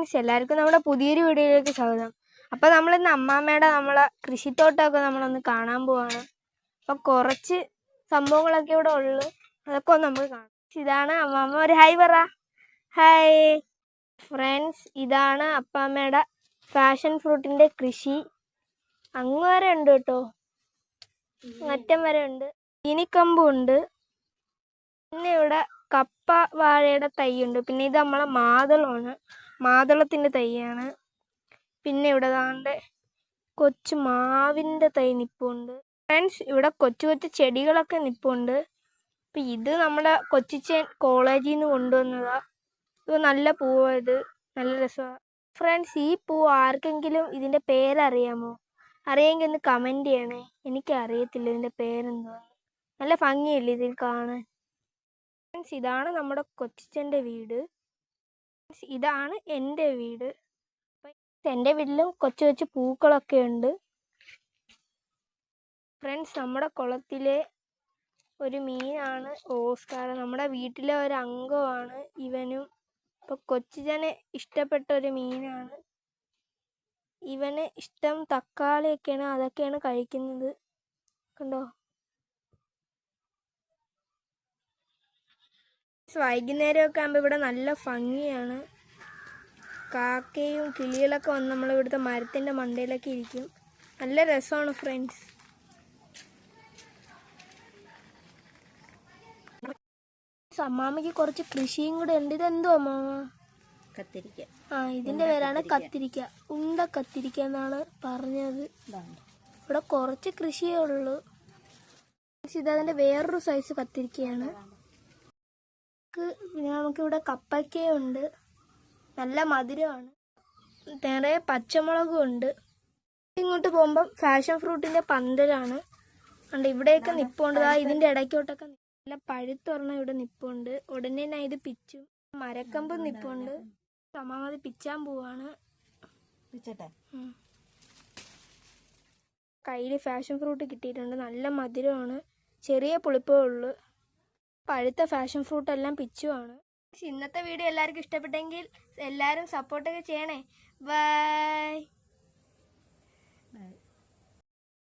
എല്ലാവർക്കും നമ്മുടെ പുതിയൊരു വീഡിയോയിലേക്ക് സ്വാഗതം. അപ്പോൾ നമ്മളിന്ന് അമ്മാമ്മയുടെ നമ്മളെ കൃഷിത്തോട്ടമൊക്കെ നമ്മളൊന്ന് കാണാൻ പോവാണ്. അപ്പോൾ കുറച്ച് സംഭവങ്ങളൊക്കെ ഇവിടെ ഉള്ളു. അതൊക്കെ ഒന്ന് നമ്മൾ കാണാം. ഇതാണ് അമ്മാമ്മ. ഒരു ഹായ് പറ. ഹായ് ഫ്രണ്ട്സ് ഇതാണ് അപ്പാമ്മയുടെ ഫാഷൻ ഫ്രൂട്ടിന്റെ കൃഷി. അങ്ങ് വരെ ഉണ്ട് കേട്ടോ. അറ്റം വരെ ഉണ്ട്. ഇനിക്കമ്പുണ്ട് പിന്നെ ഇവിടെ കപ്പ വാഴയുടെ തൈയുണ്ട്. പിന്നെ ഇത് നമ്മളെ മാതളമാണ്. മാതളത്തിന്റെ തൈയാണ്. പിന്നെ ഇവിടെ ദാണ്ട് കൊച്ചു മാവിന്റെ തൈ നിപ്പുണ്ട്. ഫ്രണ്ട്സ് ഇവിടെ കൊച്ചു കൊച്ചു ചെടികളൊക്കെ നിപ്പുണ്ട്. അപ്പം ഇത് നമ്മുടെ കൊച്ചിച്ചൻ കോളേജിൽ നിന്ന് കൊണ്ടുവന്നതാണ് ഇത് നല്ല പൂവാണ് ഇത്. നല്ല രസമാണ് ഫ്രണ്ട്സ് ഈ പൂ ആർക്കെങ്കിലും ഇതിന്റെ പേരറിയാമോ? അറിയാമെങ്കിൽ ഒന്ന് കമന്റ് ചെയ്യണേ. എനിക്കറിയത്തില്ല ഇതിന്റെ പേരെന്തുവാ നല്ല ഭംഗിയല്ലേ ഇതിൽ കാണാൻ? ഫ്രണ്ട്സ് ഇതാണ് നമ്മുടെ കൊച്ചിച്ചന്റെ വീട്. ഇതാണ് എന്റെ വീട്. എന്റെ വീട്ടിലും കൊച്ചു കൊച്ചു പൂക്കളൊക്കെ ഉണ്ട്. ഫ്രണ്ട്സ് നമ്മുടെ കുളത്തിലെ ഒരു മീനാണ് ഓസ്കാർ. നമ്മുടെ വീട്ടിലെ ഒരു അംഗമാണ് ഇവനും. ഇപ്പോൾ കൊച്ചിച്ചനെ ഇഷ്ടപ്പെട്ട ഒരു മീനാണ്. ഇവന് ഇഷ്ടം തക്കാളിയൊക്കെയാണ് അതൊക്കെയാണ് കഴിക്കുന്നത്. കണ്ടോ? വൈകുന്നേരമൊക്കെ ആകുമ്പോൾ ഇവിടെ നല്ല ഭംഗിയാണ്. കാക്കയും കിളികളൊക്കെ വന്ന് നമ്മൾ ഇവിടുത്തെ മരത്തിന്റെ മണ്ടയിലൊക്കെ ഇരിക്കും. നല്ല രസമാണ് ഫ്രണ്ട്സ് അമ്മാമയ്ക്ക് കുറച്ച് കൃഷിയും കൂടെ ഉണ്ട്. ഇതെന്തോ അമ്മാമ കത്തിരിക്ക. ആ ഇതിന്റെ പേരാണ് കത്തിരിക്ക. ഉണ്ട കത്തിരിക്ക എന്നാണ് പറഞ്ഞത്. ഇവിടെ കുറച്ച് കൃഷിയേ ഉള്ളൂ. ഇതതിന്റെ വേറൊരു സൈസ് കത്തിരിക്കയാണ്. നമുക്ക് പിന്നെ നമുക്കിവിടെ കപ്പയ്ക്കയുണ്ട് നല്ല മധുരമാണ്. നിറയെ പച്ചമുളകും ഉണ്ട് ഇങ്ങോട്ട് പോകുമ്പം ഫാഷൻ ഫ്രൂട്ടിന്റെ പന്തലാണ്. ഉണ്ട് ഇവിടെയൊക്കെ നിപ്പുണ്ട്. ആ ഇതിന്റെ ഇടയ്ക്കോട്ടൊക്കെ നല്ല പഴുത്തൊരെണ്ണം ഇവിടെ നിപ്പുണ്ട്. ഉടനെ തന്നെ ഇത് പിച്ചും. മരക്കമ്പ് നിപ്പുണ്ട്. സമാമതി പിച്ചാൻ പോവാണ്. കയ്യിൽ ഫാഷൻ ഫ്രൂട്ട് കിട്ടിയിട്ടുണ്ട്. നല്ല മധുരമാണ്. ചെറിയ പുളിപ്പേ ഉള്ളൂ. പഴുത്ത ഫാഷൻ ഫ്രൂട്ട് എല്ലാം പിച്ചുവാണ്. ഇന്നത്തെ വീഡിയോ എല്ലാവർക്കും ഇഷ്ടപ്പെട്ടെങ്കിൽ എല്ലാവരും സപ്പോർട്ടൊക്കെ ചെയ്യണേ. Bye bye